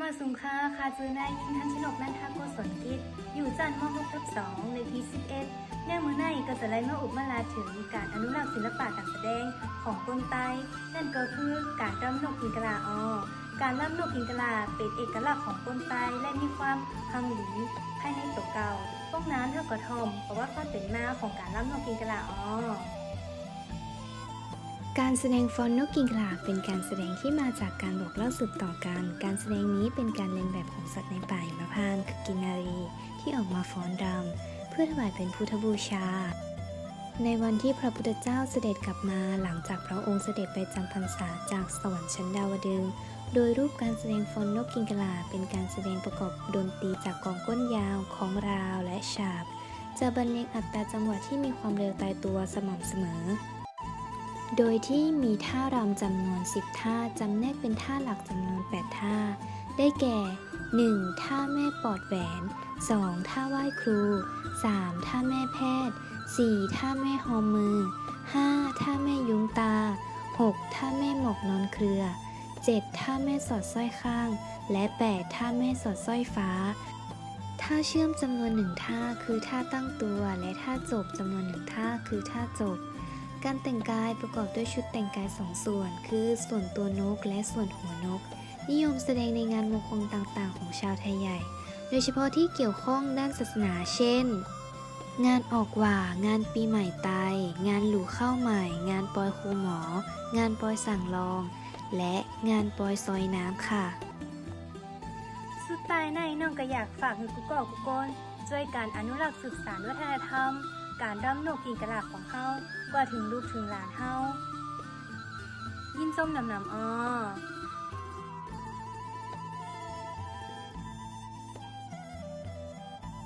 มาสูงค่าค่าจือนายยิงทันชนกนันทาโกศลกิจ อยู่จันมหกทับสองในที่สิบเอ็ดแนวมือในก็จะไล่เมื่ออุบมาลาถึงการอนุรักษ์ศิลปะการแสดงของคนไต้นั่นก็คือการร่ำนกอินกลาออการล่ำนกอินกลาเป็นเอกลักษณ์ของคนไต้และมีความฮังหลีภายในตัวเก่าพวกงน้ำเท่ากระทอมเพราะว่าก็เป็นมาของการล่ำนกอินกลาออ การแสดงฟ้อนนกกินกลาเป็นการแสดงที่มาจากการบอกเล่าสืบต่อกัน การแสดงนี้เป็นการเลียนแบบของสัตว์ในป่าหิมพานต์คือกินนารี ที่ออกมาฟ้อนรำเพื่อถวายเป็นพุทธบูชา ในวันที่พระพุทธเจ้าเสด็จกลับมาหลังจากพระองค์เสด็จไปจำพรรษาจากสวรรค์ชั้นดาวดึงโดยรูปการแสดงฟ้อนนกกินกลาเป็นการแสดงประกอบดนตรีจากกองก้นยาวของราวและฉาบ จะบรรเลงอัตราจังหวะที่มีความเร็วตายตัวสม่ำเสมอ โดยที่มีท่ารำจำนวน 10 ท่าจำแนกเป็นท่าหลักจำนวน 8 ท่า ได้แก่ 1. ท่าแม่ปอดแหวน 2. ท่าไหว้ครู 3. ท่าแม่แพทย์ 4. ท่าแม่หอมมือ 5. ท่าแม่ยุ้งตา 6. ท่าแม่หมอกนอนเครือ 7. ท่าแม่สอดสร้อยข้าง และ 8. ท่าแม่สอดสร้อยฟ้า ท่าเชื่อมจำนวนหนึ่งท่าคือท่าตั้งตัว และท่าจบจำนวนหนึ่งท่าคือท่าจบ การแต่งกายประกอบด้วยชุดแต่งกายสองส่วน คือส่วนตัวนกและส่วนหัวนก นิยมแสดงในงานมงคลต่างๆ ของชาวไทยใหญ่ โดยเฉพาะที่เกี่ยวข้องด้านศาสนาเช่น งานออกหว่า งานปีใหม่ไตายงานหลู่ข้าวใหม่ งานปอยครูหมอ งานปอยสั่งลอง และงานปอยซอยน้ำค่ะ สุดท้ายในน้องก็อยากฝากให้กุกกอกกุกคนช่วยการอนุรักษ์สืบสานวัฒนธรรม การรำนกกินกระลาของเฮากว่าถึงลูกถึงหลานเฮายินส้มนำนำอ้อ